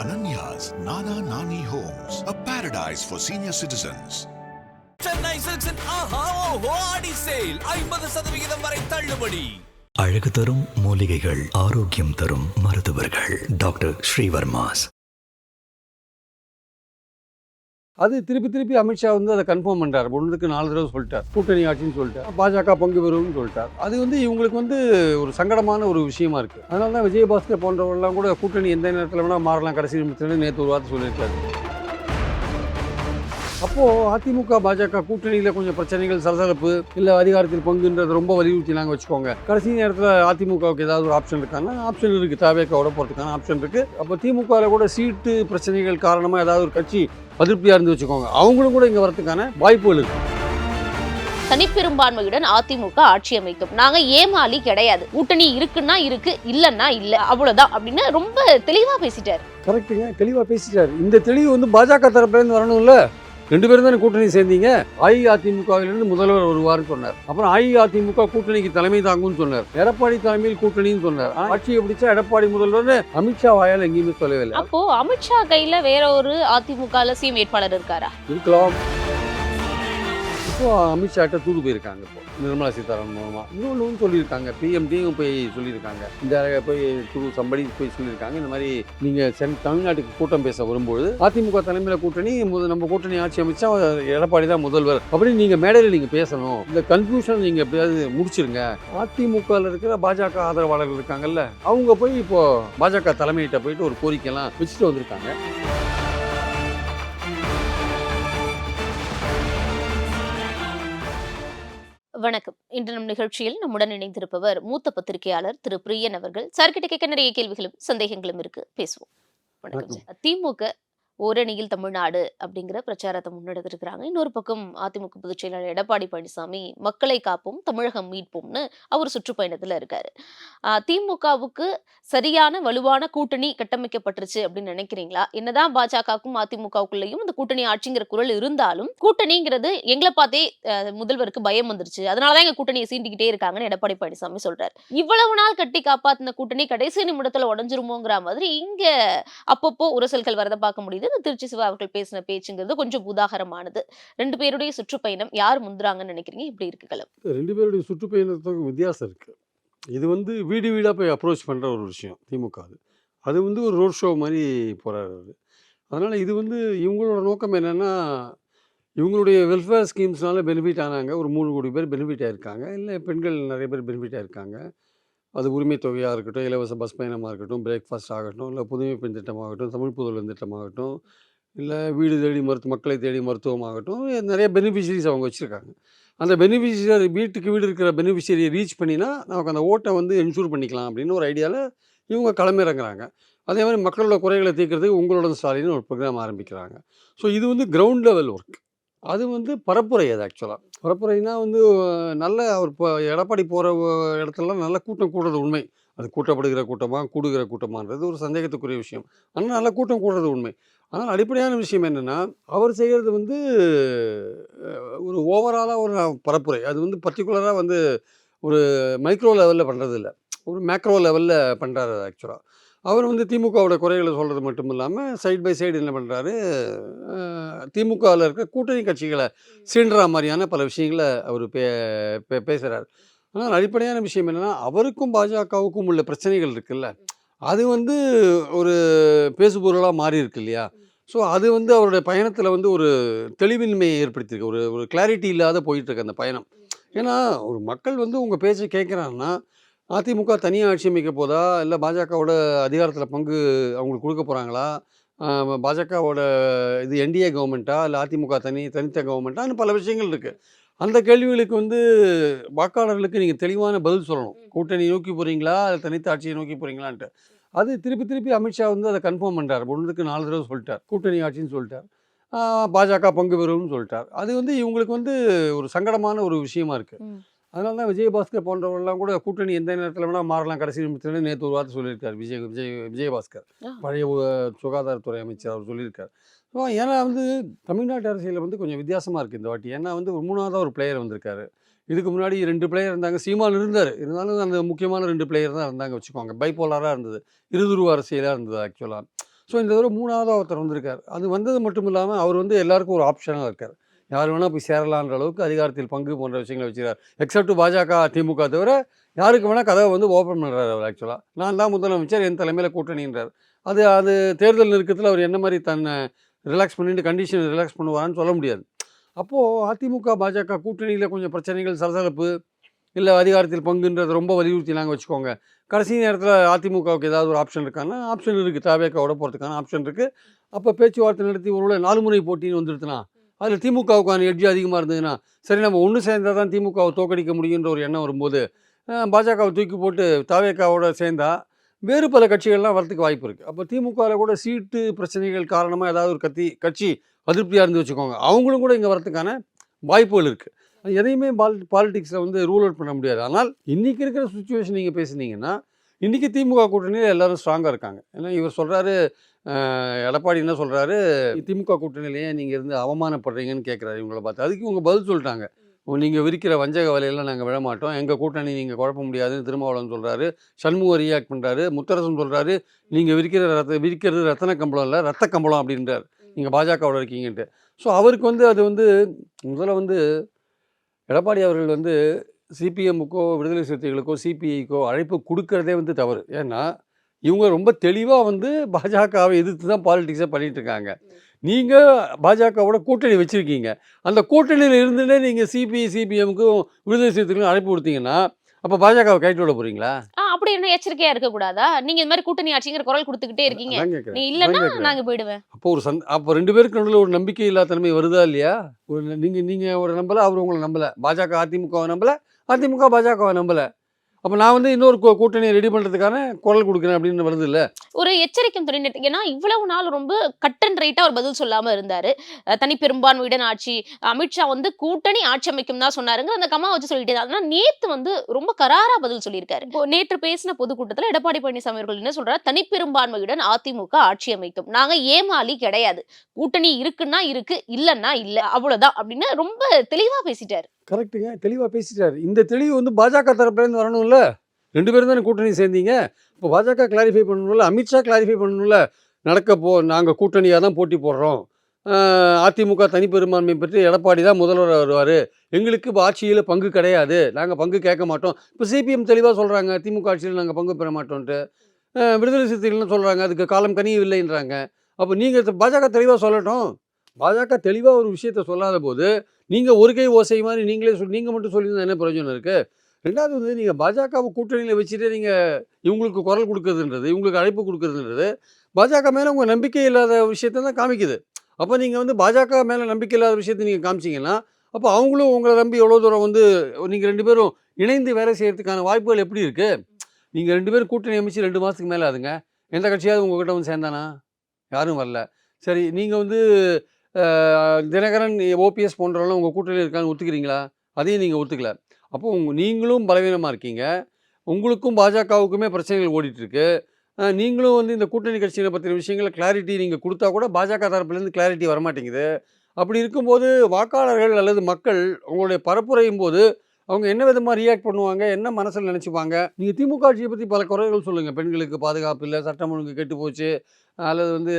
Ananya's Nana Nani Homes, a paradise for senior citizens. Chennai சில்க்ஸின் ஆஹா ஓஹோ ஆடி சேல் ஐம்பது சதவிகிதம் வரை தள்ளுபடி. அழகு தரும் மூலிகைகள் ஆரோக்கியம் தரும் மருத்துவர்கள். டாக்டர் ஸ்ரீவர்மாஸ். அது திருப்பி திருப்பி அமித்ஷா வந்து அதை கன்ஃபார்ம் பண்ணுறாரு ஒன்றுக்கு நாலு தடவை சொல்லிட்டார். கூட்டணி ஆட்சின்னு சொல்லிட்டார். பாஜக பங்கு பெறும்னு சொல்லிட்டார். அது வந்து இவங்களுக்கு வந்து ஒரு சங்கடமான ஒரு விஷயமா இருக்குது அதனால தான் விஜயபாஸ்கர் போன்றவர்கள்லாம் கூட கூட்டணி எந்த நேரத்தில் வேணால் மாறலாம். கடைசி நிமிஷத்துல நேற்று ஒரு வார்த்தை சொல்லியிருக்காரு. அப்போது அதிமுக பாஜக கூட்டணியில் கொஞ்சம் பிரச்சனைகள் சலசலப்பு இல்லை அதிகாரத்தில் பங்குன்றது ரொம்ப வலியுறுத்தினாங்க வச்சுக்கோங்க. கடைசி நேரத்தில் அதிமுகவுக்கு ஏதாவது ஒரு ஆப்ஷன் இருக்கான்னா ஆப்ஷன் இருக்குது தாவேக்காவோட போகிறதுக்கான ஆப்ஷன் இருக்குது அப்போ திமுகவில் கூட சீட்டு பிரச்சனைகள் காரணமாக ஏதாவது ஒரு கட்சி அதிருப்தியாக இருந்து வச்சுக்கோங்க. அவங்களும் கூட இங்கே வரதுக்கான வாய்ப்புகள் இருக்குது தனிப்பெரும்பான்மையுடன் அதிமுக ஆட்சி அமைக்கும். நாங்க ஏமாளி கிடையாது. கூட்டணி இருக்குன்னா இருக்கு இல்லன்னா இல்ல. அவ்வளவுதான் அப்படின்னு ரொம்ப தெளிவா பேசிட்டாரு. கரெக்டுங்க தெளிவாக பேசிட்டாரு. இந்த தெளிவு வந்து பாஜக தரப்புலேருந்து வரணும்ல. ரெண்டு பேரும் தானே கூட்டணி சேர்ந்தீங்க? அஇஅதிமுகவிலிருந்து முதல்வர் வருவார்னு சொன்னார். அப்புறம் அஇஅதிமுக கூட்டணிக்கு தலைமை தாங்கும்னு சொன்னார். எடப்பாடி தலைமையில் கூட்டணின்னு சொன்னார். ஆட்சியை பிடிச்சா எடப்பாடி முதல்வர் அமித்ஷா வாயால் எங்கேயுமே சொல்லவே இல்லை. அப்போ அமித்ஷா கையில வேற ஒரு அதிமுக சிஎம் வேட்பாளர் இருக்காரா? இருக்கலாம். இப்போ அமித்ஷாட்ட தூது போயிருக்காங்க இப்போ. நிர்மலா சீதாராமன் மூலமாக இன்னொன்று சொல்லியிருக்காங்க. பிஎம்டியும் போய் சொல்லியிருக்காங்க. இந்த போய் துரு சம்படி போய் சொல்லியிருக்காங்க. இந்த மாதிரி நீங்கள் சென் தமிழ்நாட்டுக்கு கூட்டம் பேச வரும்போது அதிமுக தலைமையில் கூட்டணி முதல் நம்ம கூட்டணி ஆட்சி அமைச்சா எடப்பாடி தான் முதல்வர். அப்படின்னு நீங்கள் மேடையில் நீங்கள் பேசணும். இந்த கன்ஃபியூஷன் நீங்கள் எப்படியாவது முடிச்சிருங்க. அதிமுகவில் இருக்கிற பாஜக ஆதரவாளர்கள் இருக்காங்கல்ல அவங்க போய் இப்போ பாஜக தலைமையிட்ட போயிட்டு ஒரு கோரிக்கைலாம் வச்சுட்டு வந்திருக்காங்க. வணக்கம். இன்று நம் நிகழ்ச்சியில் நம்முடன் இணைந்திருப்பவர் மூத்த பத்திரிகையாளர் திரு பிரியன் அவர்கள். சார்கிட்ட கேட்க நிறைய கேள்விகளும் சந்தேகங்களும் இருக்கு. பேசுவோம். வணக்கம். திமுக ஓரணியில் தமிழ்நாடு அப்படிங்கிற பிரச்சாரத்தை முன்னெடுத்திருக்கிறாங்க. இன்னொரு பக்கம் அதிமுக பொதுச் செயலாளர் எடப்பாடி பழனிசாமி மக்களை காப்போம் தமிழகம் மீட்போம்னு அவர் சுற்றுப்பயணத்துல இருக்காரு. திமுகவுக்கு சரியான வலுவான கூட்டணி கட்டமைக்கப்பட்டுருச்சு அப்படின்னு நினைக்கிறீங்களா? என்னதான் பாஜகவுக்கும் அதிமுகவுக்குள்ளேயும் இந்த கூட்டணி ஆட்சிங்கிற குரல் இருந்தாலும் கூட்டணிங்கிறது எங்களை பார்த்தே முதல்வருக்கு பயம் வந்துருச்சு. அதனாலதான் எங்க கூட்டணியை சீண்டிக்கிட்டே இருக்காங்கன்னு எடப்பாடி பழனிசாமி சொல்றாரு. இவ்வளவு நாள் கட்டி காப்பாத்தின கூட்டணி கடைசி நிமிடத்துல உடஞ்சிருமோங்கிற மாதிரி இங்க அப்பப்போ உரசல்கள் வரதை பார்க்க முடியுது. இந்த திருச்சி சிவா அவர்கள் பேசின பேச்சுங்கிறது கொஞ்சம் உதாகரமானது. ரெண்டு பேருடைய சுற்றுப்பயணம் யார் முந்துறாங்கன்னு நினைக்கிறீங்க? இப்படி இருக்கு ரெண்டு பேருடைய சுற்றுப்பயணத்துக்கு வித்தியாசம் இருக்குது இது வந்து வீடு வீடாக போய் அப்ரோச் பண்ணுற ஒரு விஷயம் திமுக அது. அது வந்து ஒரு ரோட் ஷோ மாதிரி போகிறாரு அதனால் இது வந்து இவங்களோட நோக்கம் என்னென்னா இவங்களுடைய வெல்ஃபேர் ஸ்கீம்ஸ்னால பெனிஃபிட் ஆனாங்க. ஒரு மூணு கோடி பேர் பெனிஃபிட் ஆயிருக்காங்க. இல்லை பெண்கள் நிறைய பேர் பெனிஃபிட் ஆயிருக்காங்க. அது உரிமை தொகையாக இருக்கட்டும் இலவச பஸ் பயணமாக இருக்கட்டும் பிரேக்ஃபாஸ்ட் ஆகட்டும் இல்லை புதுமை பெண் திட்டமாகட்டும் தமிழ் புதல்வன் திட்டமாகட்டும் இல்லை வீடு தேடி மருத்துவ மக்களை தேடி மருத்துவமாகட்டும் நிறைய பெனிஃபிஷரிஸ் அவங்க வச்சுருக்காங்க. அந்த பெனிஃபிஷியரி வீட்டுக்கு வீடு இருக்கிற பெனிஃபிஷரியை ரீச் பண்ணினா நமக்கு அந்த ஓட்டை வந்து என்ஷூர் பண்ணிக்கலாம் அப்படின்னு ஒரு ஐடியாவில் இவங்க களமிறங்குறாங்க. அதே மாதிரி மக்களோட குறைகளை தீர்க்கிறதுக்கு உங்களோட ஸ்டாலின்னு ஒரு ப்ரோக்ராம் ஆரம்பிக்கிறாங்க. ஸோ இது வந்து கிரவுண்ட் லெவல் ஒர்க் அது வந்து பரப்புரை அது ஆக்சுவலாக பரப்புரைனா வந்து நல்ல அவர் இப்போ எடப்பாடி போகிற இடத்துலலாம் நல்ல கூட்டம் கூடுறது உண்மை. அது கூட்டப்படுகிற கூட்டமாக கூடுகிற கூட்டமான்றது ஒரு சந்தேகத்துக்குரிய விஷயம். ஆனால் நல்ல கூட்டம் கூடுறது உண்மை. ஆனால் அடிப்படையான விஷயம் என்னென்னா அவர் செய்கிறது வந்து ஒரு ஓவராலாக ஒரு பரப்புரை. அது வந்து பர்டிகுலராக வந்து ஒரு மைக்ரோ லெவலில் பண்ணுறது இல்லை ஒரு மேக்ரோ லெவலில் பண்ணுறாரு ஆக்சுவலாக அவர் வந்து திமுகவோட குறைகளை சொல்கிறது மட்டும் இல்லாமல் சைட் பை சைடு என்ன பண்ணுறாரு திமுகவில் இருக்க கூட்டணி கட்சிகளை சீண்டுற மாதிரியான பல விஷயங்களை அவர் பே பே பேசுகிறார் ஆனால் அடிப்படையான விஷயம் என்னென்னா அவருக்கும் பாஜகவுக்கும் உள்ள பிரச்சனைகள் இருக்குல்ல. அது வந்து ஒரு பேசுபொருளாக மாறி இருக்கு இல்லையா? ஸோ அது வந்து அவருடைய பயணத்தில் வந்து ஒரு தெளிவின்மையை ஏற்படுத்தியிருக்கு. ஒரு ஒரு கிளாரிட்டி இல்லாத போயிட்டுருக்கு அந்த பயணம். ஏன்னா ஒரு மக்கள் வந்து உங்கள் பேச்சை கேட்குறாங்கன்னா அதிமுக தனியாக ஆட்சி அமைக்க போதா? இல்லை பாஜகவோட அதிகாரத்தில் பங்கு அவங்களுக்கு கொடுக்க போகிறாங்களா பாஜகவோட இது என்டிஏ கவர்மெண்ட்டா இல்லை அதிமுக தனி தனித்த கவர்மெண்ட்டான்னு பல விஷயங்கள் இருக்குது அந்த கேள்விகளுக்கு வந்து வாக்காளர்களுக்கு நீங்கள் தெளிவான பதில் சொல்லணும். கூட்டணி நோக்கி போகிறீங்களா இல்லை தனித்த ஆட்சியை நோக்கி போகிறீங்களான்ட்டு அது திருப்பி திருப்பி அமித்ஷா வந்து அதை கன்ஃபார்ம் பண்ணுறார் ஒன்றுக்கு நாலு தடவை சொல்லிட்டார். கூட்டணி ஆட்சின்னு சொல்லிட்டார். பாஜக பங்கு பெறும்னு சொல்லிட்டார். அது வந்து இவங்களுக்கு வந்து ஒரு சங்கடமான ஒரு விஷயமா இருக்குது. அதனால தான் விஜயபாஸ்கர் போன்றவர்கள்லாம் கூட கூட்டணி எந்த நேரத்தில் வேணால் மாறலாம். கடைசி நிமிஷத்தில் நேற்று ஒரு வார்த்தை சொல்லியிருக்கார் விஜய் விஜய் விஜயபாஸ்கர். பழைய சுகாதாரத்துறை அமைச்சர் அவர் சொல்லியிருக்கார். ஸோ ஏன்னா வந்து தமிழ்நாட்டு அரசியலில் வந்து கொஞ்சம் வித்தியாசமாக இருக்குது இந்த வாட்டி. ஏன்னா வந்து ஒரு மூணாவதாக ஒரு பிளேயர் வந்திருக்காரு. இதுக்கு முன்னாடி ரெண்டு பிளேயர் இருந்தாங்க. சீமான் இருந்தார். இருந்தாலும் அந்த முக்கியமான ரெண்டு பிளேயர் தான் இருந்தாங்க வச்சுக்கோங்க. பைப்போலாராக இருந்தது. இருதுருவ அரசியலாக இருந்தது ஆக்சுவலாக ஸோ இந்த தடவை மூணாவதாக ஒருத்தர் வந்திருக்கார். அது வந்தது மட்டும் இல்லாமல் அவர் வந்து எல்லாருக்கும் ஒரு ஆப்ஷனாக இருக்கார். யார் வேணால் போய் சேரலான்ற அளவுக்கு அதிகாரத்தில் பங்கு போன்ற விஷயங்களை வச்சுக்கிறார். எக்ஸப்ட் பாஜக திமுக தவிர யாருக்கு வேணால் கதவை வந்து ஓப்பன் பண்ணுறாரு அவர் ஆக்சுவலாக நான் தான் முதலமைச்சர் என் தலைமையில் கூட்டணின்றார். அது அது தேர்தல் நெருக்கத்தில் அவர் என்ன மாதிரி தன்னை ரிலாக்ஸ் பண்ணிட்டு கண்டிஷன் ரிலாக்ஸ் பண்ணுவாரான்னு சொல்ல முடியாது. அப்போது அதிமுக பாஜக கூட்டணியில் கொஞ்சம் பிரச்சனைகள் சலசலப்பு இல்லை அதிகாரத்தில் பங்குன்றது ரொம்ப வலியுறுத்தினாங்க வச்சுக்கோங்க. கடைசி நேரத்தில் அதிமுகவுக்கு ஏதாவது ஒரு ஆப்ஷன் இருக்கான்னா ஆப்ஷன் இருக்குது தாவேக்காவோட போகிறதுக்கான ஆப்ஷன் இருக்குது அப்போ பேச்சுவார்த்தை நடத்தி ஒரு நாலு முறை போட்டின்னு வந்துடுதுன்னா அதில் திமுகவுக்கான எட்ஜ் அதிகமாக இருந்ததுன்னா சரி நம்ம ஒன்று சேர்ந்தால் தான் திமுகவை தோக்கடிக்க முடியுன்ற ஒரு எண்ணம் வரும்போது பாஜகவை தூக்கி போட்டு தாவேக்காவோட சேர்ந்தால் வேறு பல கட்சிகள்லாம் வரத்துக்கு வாய்ப்பு இருக்குது அப்போ திமுகவில் கூட சீட்டு பிரச்சனைகள் காரணமாக ஏதாவது ஒரு கத்தி கட்சி அதிருப்தியாக இருந்து வச்சுக்கோங்க. அவங்களும் கூட இங்கே வரத்துக்கான வாய்ப்புகள் இருக்குது எதையுமே பால் பாலிடிக்ஸில் வந்து ரூல் அவுட் பண்ண முடியாது. ஆனால் இன்றைக்கி இருக்கிற சுச்சுவேஷன் நீங்கள் பேசுனீங்கன்னா இன்றைக்கி திமுக கூட்டணியில் எல்லோரும் ஸ்ட்ராங்காக இருக்காங்க. ஏன்னா இவர் சொல்கிறாரு எடப்பாடி என்ன சொல்கிறாரு திமுக கூட்டணியிலேயே நீங்கள் இருந்து அவமானப்படுறீங்கன்னு கேட்குறாரு இவங்கள பார்த்து. அதுக்கு இவங்க பதில் சொல்லிட்டாங்க. நீங்கள் விரிக்கிற வஞ்சக வலையெல்லாம் நாங்கள் விட மாட்டோம். எங்கள் கூட்டணி நீங்கள் குழப்ப முடியாதுன்னு திருமாவளவன் சொல்கிறாரு சண்முகம் ரியாக்ட் பண்ணுறாரு முத்தரசன் சொல்கிறாரு நீங்கள் விரிக்கிற ரத்த விரிக்கிறது ரத்தன கம்பளம் இல்லை ரத்த கம்பளம் அப்படின்றார் நீங்கள் பாஜகவோட இருக்கீங்கன்ட்டு. ஸோ அவருக்கு வந்து அது வந்து முதல்ல வந்து எடப்பாடி அவர்கள் வந்து சிபிஎம்முக்கோ விடுதலை சிறுத்தைகளுக்கோ சிபிஐக்கோ அழைப்பு கொடுக்கறதே வந்து தவறு. ஏன்னா இவங்க ரொம்ப தெளிவாக வந்து பாஜகவை எதிர்த்து தான் பாலிடிக்ஸை பண்ணிட்டு இருக்காங்க. நீங்கள் பாஜகவோட கூட்டணி வச்சுருக்கீங்க. அந்த கூட்டணியில் இருந்துட்டே நீங்கள் சிபிஐ சிபிஎம்முக்கும் விடுதலை சிறுத்தைகளுக்கும் அழைப்பு கொடுத்தீங்கன்னா அப்போ பாஜகவை கைட்டு விட போகிறீங்களா அப்படி என்ன எச்சரிக்கையா இருக்க கூடாதா? நீங்க இந்த மாதிரி கூட்டணி ஆட்சிங்கிற குரல் கொடுத்துக்கிட்டே இருக்கீங்க. நீ இல்லன்னா அதான் கேட்குறேன். நாங்க போயிடுவேன். அப்போ ஒரு சந் அப்போ ரெண்டு பேருக்கு நடுவில் ஒரு நம்பிக்கை இல்லாத தன்மை வருதா இல்லையா? ஒரு நீங்கள் நீங்கள் ஒரு நம்பலை அவர் உங்களை நம்பலை. பாஜக அதிமுகவை நம்பலை அதிமுக பாஜகவை நம்பலை. அப்போ நான் வந்து இன்னொரு கூ- கூட்டணியை ரெடி பண்ணுறதுக்கான குரல் கொடுக்குறேன் அப்படின்னு வருது இல்லை? ஒரு எச்சரிக்கும் துணை ஏன்னா இவ்வளவு நாள் ரொம்ப கட் அண்ட் ரைட்டா ஒரு பதில் சொல்லாம இருந்தாரு. அஹ் தனி பெரும்பான்மையுடன் ஆட்சி அமித்ஷா வந்து கூட்டணி ஆட்சி அமைக்கும் தான் சொன்னாருங்க அந்த கம்மா வச்சு சொல்லிட்டு இருந்தாரு. ஆனா நேத்து வந்து ரொம்ப கராரா பதில் சொல்லியிருக்காரு. இப்போ நேற்று பேசின பொதுக்கூட்டத்துல எடப்பாடி பழனிசாமி அவர்கள் என்ன சொல்றாரு? தனி பெரும்பான்மையுடன் அதிமுக ஆட்சி அமைக்கும். நாங்க ஏமாளி கிடையாது. கூட்டணி இருக்குன்னா இருக்கு இல்லன்னா இல்ல அவ்வளவுதான் அப்படின்னு ரொம்ப தெளிவா பேசிட்டாரு. கரெக்டுங்க தெளிவாக பேசிட்டாரு. இந்த தெளிவு வந்து பாஜக தரப்புலேருந்து வரணும்ல? ரெண்டு பேரும் தானே கூட்டணி சேர்ந்தீங்க? இப்போ பாஜக கிளாரிஃபை பண்ணணும்ல? அமித்ஷா கிளாரிஃபை பண்ணணும்ல? நடக்க போ நாங்கள் கூட்டணியாக தான் போட்டி போடுறோம். அதிமுக தனிப்பெரும்பான்மை பற்றி எடப்பாடி தான் முதல்வர் வருவார். எங்களுக்கு இப்போ ஆட்சியில் பங்கு கிடையாது. நாங்கள் பங்கு கேட்க மாட்டோம். இப்போ சிபிஎம் தெளிவாக சொல்கிறாங்க திமுக ஆட்சியில் நாங்கள் பங்கு பெற மாட்டோன்ட்டு. விடுதலை சிறுத்தைகள்னு சொல்கிறாங்க அதுக்கு காலம் கனியவில்லைன்றாங்க. அப்போ நீங்கள் பாஜக தெளிவாக சொல்லட்டும். பாஜக தெளிவாக ஒரு விஷயத்த சொல்லாத போது நீங்கள் ஒரு கை ஓசை மாதிரி நீங்களே சொல்லி நீங்கள் மட்டும் சொல்லியிருந்தா என்ன பிரயோஜனம் இருக்குது ரெண்டாவது வந்து நீங்கள் பாஜகவை கூட்டணியில் வச்சுட்டு நீங்கள் இவங்களுக்கு குரல் கொடுக்குறதுன்றது இவங்களுக்கு அழைப்பு கொடுக்குறதுன்றது பாஜக மேலே உங்கள் நம்பிக்கை இல்லாத விஷயத்தை தான் காமிக்குது. அப்போ நீங்கள் வந்து பாஜக மேலே நம்பிக்கை இல்லாத விஷயத்தை நீங்கள் காமிச்சிங்கன்னா அப்போ அவங்களும் உங்களை நம்பி எவ்வளோ தூரம் வந்து நீங்கள் ரெண்டு பேரும் இணைந்து வேலை செய்கிறதுக்கான வாய்ப்புகள் எப்படி இருக்குது நீங்கள் ரெண்டு பேரும் கூட்டணி அமைச்சு ரெண்டு மாதத்துக்கு மேலே ஆகுதுங்க எந்த கட்சியாவது உங்ககிட்ட வந்து சேர்ந்தானா? யாரும் வரல. சரி நீங்கள் வந்து தினகரன் ஓபிஎஸ் போன்றவங்களும் உங்கள் கூட்டணியில் இருக்கான்னு ஒத்துக்கிறீங்களா? அதையும் நீங்கள் ஒத்துக்கல. அப்போ உங்கள் நீங்களும் பலவீனமாக இருக்கீங்க. உங்களுக்கும் பாஜகவுக்குமே பிரச்சனைகள் ஓடிட்டுருக்கு. நீங்களும் வந்து இந்த கூட்டணி கட்சிகளை பற்றின விஷயங்களை கிளாரிட்டி நீங்கள் கொடுத்தா கூட பாஜக தரப்புலேருந்து கிளாரிட்டி வரமாட்டேங்குது. அப்படி இருக்கும்போது வாக்காளர்கள் அல்லது மக்கள் உங்களுடைய பரப்புரையும் போது அவங்க என்ன விதமாக ரியாக்ட் பண்ணுவாங்க? என்ன மனசில் நினச்சிப்பாங்க? நீங்கள் திமுக ஆட்சியை பற்றி பல குறைகள் சொல்லுங்கள் பெண்களுக்கு பாதுகாப்பு இல்லை சட்டம் ஒழுங்கு கெட்டு போச்சு அல்லது வந்து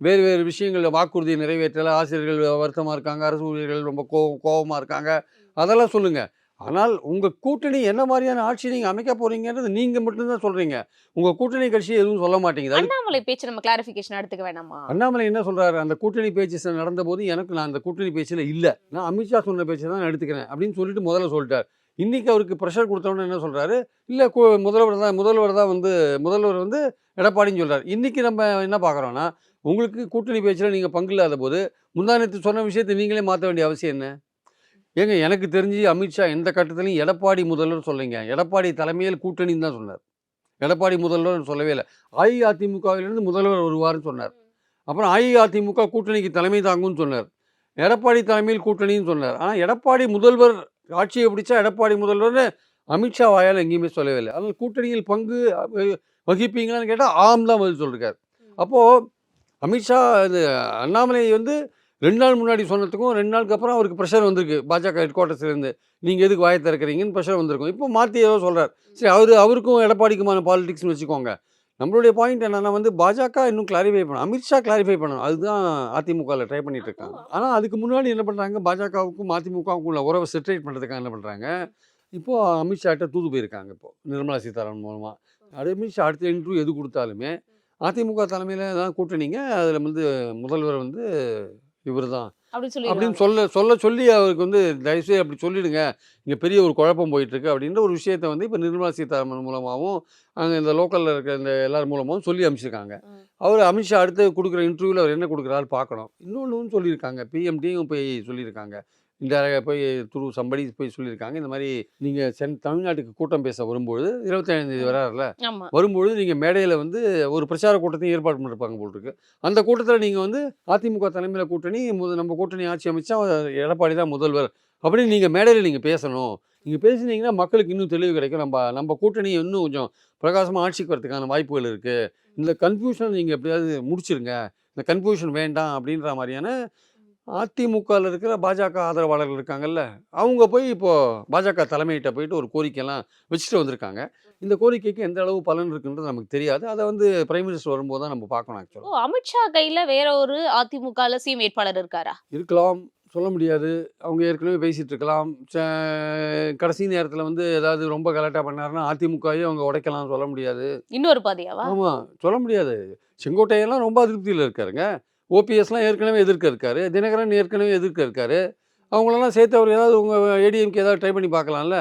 வேறு வேறு விஷயங்களில் வாக்குறுதியை நிறைவேற்றலை. ஆசிரியர்கள் வருத்தமாக இருக்காங்க. அரசு ஊழியர்கள் ரொம்ப கோ கோபமாக இருக்காங்க. அதெல்லாம் சொல்லுங்கள் ஆனால் உங்கள் கூட்டணி என்ன மாதிரியான ஆட்சி நீங்கள் அமைக்க போகிறீங்கன்றது நீங்கள் மட்டும்தான் சொல்கிறீங்க உங்கள் கூட்டணி கட்சி எதுவும் சொல்ல மாட்டேங்குது. அண்ணாமலை பேச்சு நம்ம கிளாரிபிகேஷன் எடுத்துக்க வேணாமா? அண்ணாமலை என்ன சொல்றாரு? அந்த கூட்டணி பேச்சு நடந்தபோது எனக்கு நான் அந்த கூட்டணி பேச்சில் இல்லை. நான் அமித்ஷா சொன்ன பேச்சை தான் எடுத்துக்கிறேன் அப்படின்னு சொல்லிட்டு முதல்ல சொல்லிட்டார். இன்னைக்கு அவருக்கு ப்ரெஷர் கொடுத்தவொடனே என்ன சொல்றாரு? இல்லை முதல்வர் தான் முதல்வர் தான் வந்து முதல்வர் வந்து எடப்பாடின்னு சொல்றாரு. இன்னைக்கு நம்ம என்ன பார்க்குறோன்னா உங்களுக்கு கூட்டணி பேச்சில் நீங்கள் பங்கு இல்லாத போது முந்தானத்து சொன்ன விஷயத்தை நீங்களே மாற்ற வேண்டிய அவசியம் என்ன? ஏங்க எனக்கு தெரிஞ்சு அமித்ஷா எந்த கட்டத்திலையும் எடப்பாடி முதல்வர் சொல்லுங்க எடப்பாடி தலைமையில் கூட்டணின்னு தான் சொன்னார். எடப்பாடி முதல்வர் சொல்லவே இல்லை. அஇஅதிமுகவிலிருந்து முதல்வர் வருவார்னு சொன்னார். அப்புறம் அஇஅதிமுக கூட்டணிக்கு தலைமை தாங்கும்னு சொன்னார். எடப்பாடி தலைமையில் கூட்டணின்னு சொன்னார். ஆனால் எடப்பாடி முதல்வர் ஆட்சியை பிடிச்சா எடப்பாடி முதல்வர்னு அமித்ஷா வாயால் எங்கேயுமே சொல்லவே இல்லை. அதனால் கூட்டணியில் பங்கு வகிப்பீங்களான்னு கேட்டால் ஆம் தான் பதில் சொல்லியிருக்கார் அப்போது அமித்ஷா இது அண்ணாமலை வந்து ரெண்டு நாள் முன்னாடி சொன்னதுக்கும் ரெண்டு நாளுக்கு அப்புறம் அவருக்கு ப்ரெஷர் வந்திருக்கு. பாஜக ஹெட் குவார்ட்டர்ஸ்லேருந்து நீங்கள் எதுக்கு வாயை திறக்கிறீங்கன்னு ப்ரெஷர் வந்திருக்கும். இப்போ மாற்றி ஏதோ சொல்கிறார் சரி அவர் அவருக்கும் எடப்பாடிக்குமான பாலிடிக்ஸ்னு வச்சுக்கோங்க. நம்மளுடைய பாயிண்ட் என்னன்னா வந்து பாஜக இன்னும் கிளாரிஃபை பண்ணணும் அமித்ஷா கிளாரிஃபை பண்ணணும். அதுதான் அதிமுகவில் ட்ரை பண்ணிட்டு இருக்காங்க. ஆனால் அதுக்கு முன்னாடி என்ன பண்ணுறாங்க பாஜகவுக்கும் அதிமுகவுக்கும் உள்ள உறவை செட்ரேட் பண்ணுறதுக்காக என்ன பண்ணுறாங்க இப்போ அமித்ஷாட்ட தூது போயிருக்காங்க இப்போ. நிர்மலா சீதாராமன் மூலமாக அது அமித்ஷா அடுத்த இன்டர்வியூ எது கொடுத்தாலுமே அதிமுக தலைமையில் தான் கூட்டணிங்க. அதில் வந்து முதல்வர் வந்து இவர் தான் அப்படின்னு சொல்லி சொல்ல சொல்ல அவருக்கு வந்து தயவுசெய்து அப்படி சொல்லிடுங்க. இங்கே பெரிய ஒரு குழப்பம் போயிட்டு இருக்கு அப்படின்ற ஒரு விஷயத்தை வந்து இப்போ நிர்மலா சீதாராமன் மூலமாகவும் அங்கே இந்த லோக்கலில் இருக்க இந்த எல்லார் மூலமாகவும் சொல்லி அமைச்சிருக்காங்க. அவர் அமித்ஷா அடுத்து கொடுக்குற இன்டர்வியூவில் அவர் என்ன கொடுக்குறாரு பார்க்கணும். இன்னொன்றும் சொல்லியிருக்காங்க. பிஎம்டியும் போய் சொல்லியிருக்காங்க. இந்த போய் துரு சம்படி போய் சொல்லியிருக்காங்க. இந்த மாதிரி நீங்கள் சென் தமிழ்நாட்டுக்கு கூட்டம் பேச வரும்பொழுது இருபத்தேழாம் தேதி வராருல வரும்பொழுது நீங்கள் மேடையில் வந்து ஒரு பிரச்சார கூட்டத்தையும் ஏற்பாடு பண்ணிருப்பாங்க போல் இருக்கு அந்த கூட்டத்தில் நீங்கள் வந்து அதிமுக தலைமையில் கூட்டணி நம்ம கூட்டணி ஆட்சி அமைச்சா எடப்பாடி தான் முதல்வர் அப்படின்னு நீங்கள் மேடையில் நீங்கள் பேசணும். நீங்கள் பேசுனீங்கன்னா மக்களுக்கு இன்னும் தெளிவு கிடைக்கும். நம்ம நம்ம கூட்டணி இன்னும் கொஞ்சம் பிரகாசமாக ஆட்சிக்கு வரதுக்கான வாய்ப்புகள் இருக்குது இந்த கன்ஃபியூஷனை நீங்கள் எப்படியாவது முடிச்சிருங்க. இந்த கன்ஃபியூஷன் வேண்டாம் அப்படின்ற மாதிரியான அதிமுகவில் இருக்கிற பாஜக ஆதரவாளர்கள் இருக்காங்கல்ல அவங்க போய் இப்போது பாஜக தலைமையிட்ட போயிட்டு ஒரு கோரிக்கையெல்லாம் வச்சுட்டு வந்திருக்காங்க. இந்த கோரிக்கைக்கு எந்த அளவு பலன் இருக்குன்றது நமக்கு தெரியாது. அதை வந்து பிரைம் மினிஸ்டர் வரும்போது தான் நம்ம பார்க்கணும் ஓ ஆக்சுவலாக அமித்ஷா கையில வேற ஒரு அதிமுகல சிஎம் வேட்பாளர் இருக்காரா? இருக்கலாம் சொல்ல முடியாது. அவங்க ஏற்கனவே பேசிகிட்டு இருக்கலாம். ச- கடைசி நேரத்தில் வந்து ஏதாவது ரொம்ப கலாட்டா பண்ணாருன்னா அதிமுகவே அவங்க உடைக்கலாம் சொல்ல முடியாது. இன்னொரு பாதையாவா? ஆமாம் சொல்ல முடியாது. செங்கோட்டையெல்லாம் ரொம்ப அதிருப்தியில் இருக்காருங்க. ஓபிஎஸ்லாம் ஏற்கனவே எதிர்க்க இருக்காரு தினகரன் ஏற்கனவே எதிர்க்க இருக்காரு அவங்களெல்லாம் சேர்த்து அவர் ஏதாவது உங்கள் ஏடிஎம்கே ஏதாவது ட்ரை பண்ணி பார்க்கலாம்ல?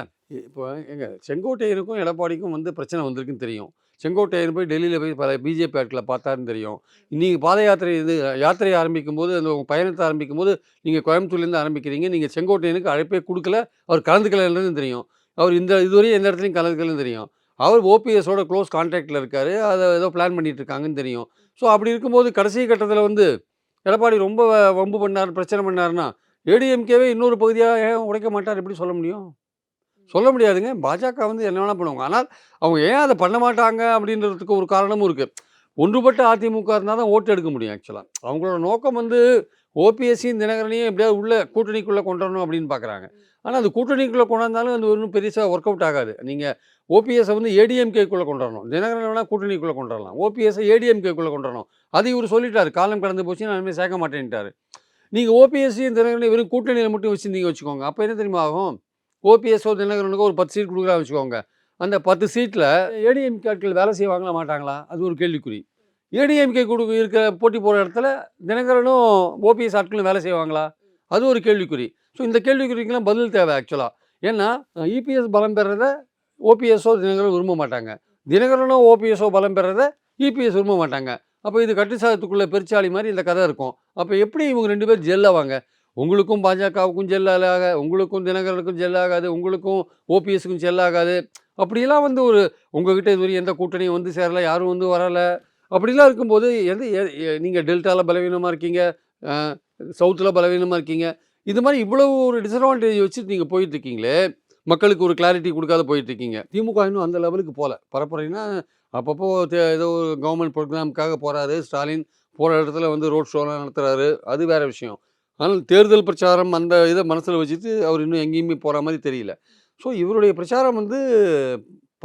இப்போ எங்கள் செங்கோட்டையனுக்கும் எடப்பாடிக்கும் வந்து பிரச்சனை வந்திருக்குன்னு தெரியும். செங்கோட்டையன் போய் டெல்லியில் போய் பல பிஜேபி ஆட்களை பார்த்தாருன்னு தெரியும். நீங்கள் பாத யாத்திரை இது யாத்திரையை ஆரம்பிக்கும் போது அந்த உங்கள் பயணத்தை ஆரம்பிக்கும் போது நீங்கள் கோயம்புத்தூர்லேருந்து ஆரம்பிக்கிறீங்க நீங்கள் செங்கோட்டையனுக்கு அழைப்பே கொடுக்கல அவர் கலந்துக்கலன்றது தெரியும். அவர் இந்த இதுவரையும் எந்த இடத்துலையும் கலந்துக்கலன்னு தெரியும். அவர் ஓபிஎஸோட க்ளோஸ் கான்டாக்டில் இருக்கார் அதை ஏதோ பிளான் பண்ணிகிட்டு இருக்காங்கன்னு தெரியும். ஸோ அப்படி இருக்கும்போது கடைசி கட்டத்தில் வந்து எடப்பாடி ரொம்ப வம்பு பண்ணார் பிரச்சனை பண்ணார்னா ஏடிஎம்கேவே இன்னொரு பகுதியாக ஏன் உடைக்க மாட்டார் எப்படி சொல்ல முடியும்? சொல்ல முடியாதுங்க. பாஜக வந்து என்ன வேணால் பண்ணுவாங்க. ஆனால் அவங்க ஏன் அதை பண்ண மாட்டாங்க அப்படின்றதுக்கு ஒரு காரணமும் இருக்குது ஒன்றுபட்ட அதிமுக இருந்தால் தான் ஓட்டு எடுக்க முடியும் ஆக்சுவலாக அவங்களோட நோக்கம் வந்து ஓபிஎஸ்சியும் தினகரனையும் எப்படியாவது உள்ள கூட்டணிக்குள்ளே கொண்டு வரணும் அப்படின்னு பார்க்குறாங்க ஆனால் அந்த கூட்டணிக்குள்ளே கொண்டாந்தாலும் அது ஒன்றும் பெருசாக ஒர்க் அவுட் ஆகாது. நீங்கள் ஓபிஎஸ்ஸை வந்து ஏடிஎம்கேக்குள்ளே கொண்டு தினகரன் வேணால் கூட்டணிக்குள்ளே கொண்டு வரலாம் ஓபிஎஸ்ஸை ஏடிஎம்கேக்குள்ளே கொண்டு அது இவர் சொல்லிட்டாரு. காலம் கடந்து போச்சு நான் இனிமேல் சேர்க்க மாட்டேன்ட்டார். நீங்கள் ஓபிஎஸ்சியும் தினகரனையும் வெறும் கூட்டணியில் மட்டும் வச்சுருந்தீங்க வச்சுக்கோங்க. அப்போ என்ன தெரியுமா ஆகும்? ஓபிஎஸ்ஓ தினகரனுக்கு ஒரு பத்து சீட் கொடுக்குறா வச்சுக்கோங்க. அந்த பத்து சீட்டில் ஏடிஎம்கே ஆட்கள் வேலை செய்வாங்களா மாட்டாங்களா? அது ஒரு கேள்விக்குறி. ஏடிஎம்கே கொடுக்க இருக்க போட்டி போகிற இடத்துல தினகரனும் ஓபிஎஸ் ஆட்களும் வேலை செய்வாங்களா அது ஒரு கேள்விக்குறி. ஸோ இந்த கேள்விக்குறிக்கெல்லாம் பதில் தேவை ஆக்சுவலாக ஏன்னா இபிஎஸ் பலம் பெறத ஓபிஎஸ்ஓ தினகரன் விரும்ப மாட்டாங்க. தினகரனோ ஓபிஎஸ்ஓ பலம் பெறத இபிஎஸ் விரும்ப மாட்டாங்க. அப்போ இது கட்டுசாதத்துக்குள்ளே பெருச்சாளி மாதிரி இந்த கதை இருக்கும். அப்போ எப்படி இவங்க ரெண்டு பேர் ஜெல்லாவாங்க உங்களுக்கும் பாஜகவுக்கும் ஜெல்லாக உங்களுக்கும் தினகரனுக்கும் ஜெல்லாகாது உங்களுக்கும் ஓபிஎஸ்க்கும் ஜெல்லாகாது அப்படிலாம் வந்து ஒரு உங்ககிட்ட இதுவரை எந்த கூட்டணியும் வந்து சேரல யாரும் வந்து வரலை. அப்படிலாம் இருக்கும்போது எது நீங்கள் டெல்டாவில் பலவீனமாக இருக்கீங்க சவுத்தில் பலவீனமாக இருக்கீங்க. இது மாதிரி இவ்வளவு ஒரு டிஸ்அட்வான்டேஜ் வச்சுட்டு நீங்கள் போயிட்டு இருக்கீங்களே மக்களுக்கு ஒரு கிளாரிட்டி கொடுக்காத போயிட்டு இருக்கீங்க திமுக இன்னும் அந்த லெவலுக்கு போகல பரப்புரைன்னா அப்பப்போ ஏதோ ஒரு கவர்மெண்ட் ப்ரோக்ராமுக்காக போகிறாரு ஸ்டாலின் போகிற இடத்துல வந்து ரோட் ஷோலாம் நடத்துகிறாரு அது வேறு விஷயம். ஆனால் தேர்தல் பிரச்சாரம் அந்த இதை மனசில் வச்சுட்டு அவர் இன்னும் எங்கேயுமே போகிற மாதிரி தெரியல. ஸோ இவருடைய பிரச்சாரம் வந்து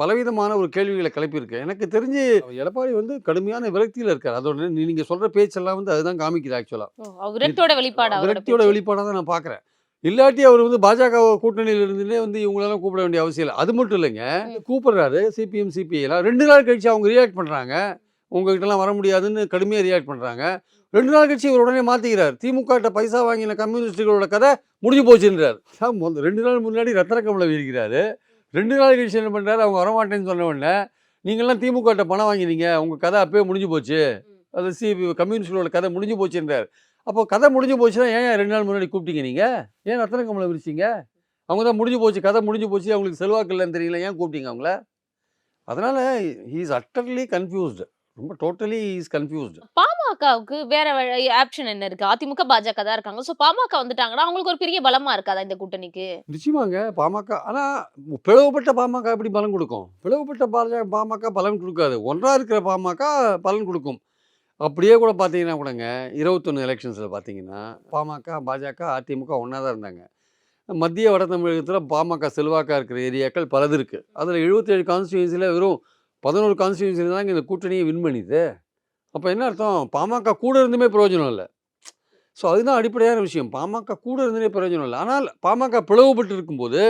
பலவிதமான ஒரு கேள்விகளை கிளப்பியிருக்கு எனக்கு தெரிஞ்சு எடப்பாடி வந்து கடுமையான விரக்தியில் இருக்கார். அதோட நீங்கள் சொல்கிற பேச்செல்லாம் வந்து அதுதான் காமிக்குது ஆக்சுவலாக விரக்தியோட வெளிப்பாடு அவரோட விரக்தியோட. வெளிப்பாடாக தான் நான் பார்க்குறேன் இல்லாட்டி அவர் வந்து பாஜக கூட்டணியில் இருந்துட்டே வந்து இவங்களெல்லாம் கூப்பிட வேண்டிய அவசியம் இல்லை. அது மட்டும் இல்லைங்க. கூப்பிடுறாரு சிபிஎம் சிபிஐலாம் ரெண்டு நாள் கழிச்சு அவங்க ரியாக்ட் பண்ணுறாங்க உங்ககிட்டலாம் வர முடியாதுன்னு கடுமையாக ரியாக்ட் பண்ணுறாங்க ரெண்டு நாள் கழிச்சு இவர் உடனே மாற்றிக்கிறார் திமுக கிட்ட பைசா வாங்கின கம்யூனிஸ்டுகளோட கதை முடிஞ்சு போச்சுன்றார். ரெண்டு நாள் முன்னாடி ரத்தன கமலை வீரிக்கிறாரு ரெண்டு நாள் கழிச்சு என்ன பண்ணுறாரு அவங்க வரமாட்டேன்னு சொன்ன உடனே நீங்கள்லாம் திமுக கிட்ட பணம் வாங்கினீங்க. உங்கள் கதை அப்பயே முடிஞ்சு போச்சு. அது சி கம்யூனிஸ்டோட கதை முடிஞ்சு போச்சுன்றார். அப்போ கதை முடிஞ்சு போச்சுன்னா ஏன் ரெண்டு நாள் முன்னாடி கூப்பிட்டீங்க நீங்கள் ஏன் ரத்தன கமலை விரிச்சிங்க? அவங்க தான் முடிஞ்சு போச்சு கதை முடிஞ்சு போச்சு அவங்களுக்கு செல்வாக்கு இல்லைன்னு தெரியல. ஏன் கூப்பிட்டீங்க அவங்கள? அதனால் ஹீ இஸ் அட்டர்லி கன்ஃபியூஸ்டு ரொம்ப டோட்டலி இஸ் கன்ஃபியூஸ்டு. பாமகவுக்கு வேற ஆப்ஷன் என்ன இருக்கு? அதிமுக பாஜக தான் இருக்காங்க. சோ பாமக வந்துட்டாங்கன்னா அவங்களுக்கு ஒரு பெரிய பலமா இருக்காதா இந்த கூட்டணிக்கு? நிச்சயமாங்க. பாமக ஆனால் பிளவுபட்ட பாமக எப்படி பலன் கொடுக்கும்? பிளவுபட்ட பாஜக பாமக பலன் கொடுக்காது. ஒன்றா இருக்கிற பாமக பலன் கொடுக்கும். அப்படியே கூட பார்த்தீங்கன்னா கூடங்க இருபத்தொன்று எலெக்ஷன்ஸில் பார்த்தீங்கன்னா பாமக பாஜக அதிமுக ஒன்றா தான் இருந்தாங்க. மத்திய வட தமிழகத்தில் பாமக செல்வாக்காக இருக்கிற ஏரியாக்கள் பலது இருக்குது அதில் எழுபத்தேழு கான்ஸ்டியூன்சியில் வெறும் பதினோரு கான்ஸ்டியூன்சி தாங்க இந்த கூட்டணியை வின் பண்ணிது. அப்போ என்ன அர்த்தம்? பாமக கூட இருந்துமே பிரயோஜனம் இல்லை. ஸோ அதுதான் அடிப்படையான விஷயம். பாமக கூட இருந்தே பிரயோஜனம் இல்லை. ஆனால் பாமக பிளவுபட்டு இருக்கும்போது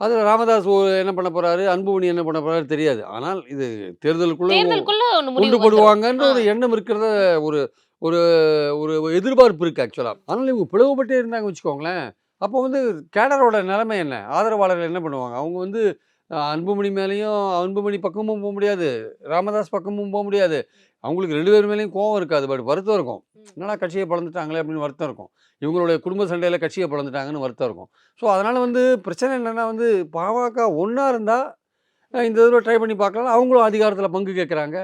அதில் ராமதாஸ் என்ன பண்ண போறாரு? அன்புமணி என்ன பண்ண போறாரு தெரியாது. ஆனால் இது தேர்தலுக்குள்ள தேர்தலுக்குள்ள ஒண்ணு கொண்டு முடிவு வந்துரும். போடுவாங்கன்ற ஒரு. எண்ணம் இருக்கிறத ஒரு ஒரு ஒரு எதிர்பார்ப்பு இருக்குது ஆக்சுவலாக ஆனால் இவங்க பிளவுபட்டே இருந்தாங்க வச்சுக்கோங்களேன். அப்போ வந்து கேடரோட நிலைமை என்ன? ஆதரவாளர்கள் என்ன பண்ணுவாங்க? அவங்க வந்து அன்புமணி மேலேயும் அன்புமணி பக்கமும் போக முடியாது. ராமதாஸ் பக்கமும் போக முடியாது. அவங்களுக்கு ரெண்டு பேர் மேலேயும் கோவம் இருக்காது. பட் வருத்தம் இருக்கும். என்னடா கட்சியை பிளந்துட்டாங்களே அப்படின்னு வருத்தம் இருக்கும். இவங்களுடைய குடும்ப சண்டையில் கட்சியை பிளந்துட்டாங்கன்னு வருத்தம் இருக்கும். ஸோ அதனால் வந்து பிரச்சனை என்னென்னா வந்து பாமக ஒன்றா இருந்தால் இந்த தடவை ட்ரை பண்ணி பார்க்கலாம். அவங்களும் அதிகாரத்தில் பங்கு கேட்குறாங்க.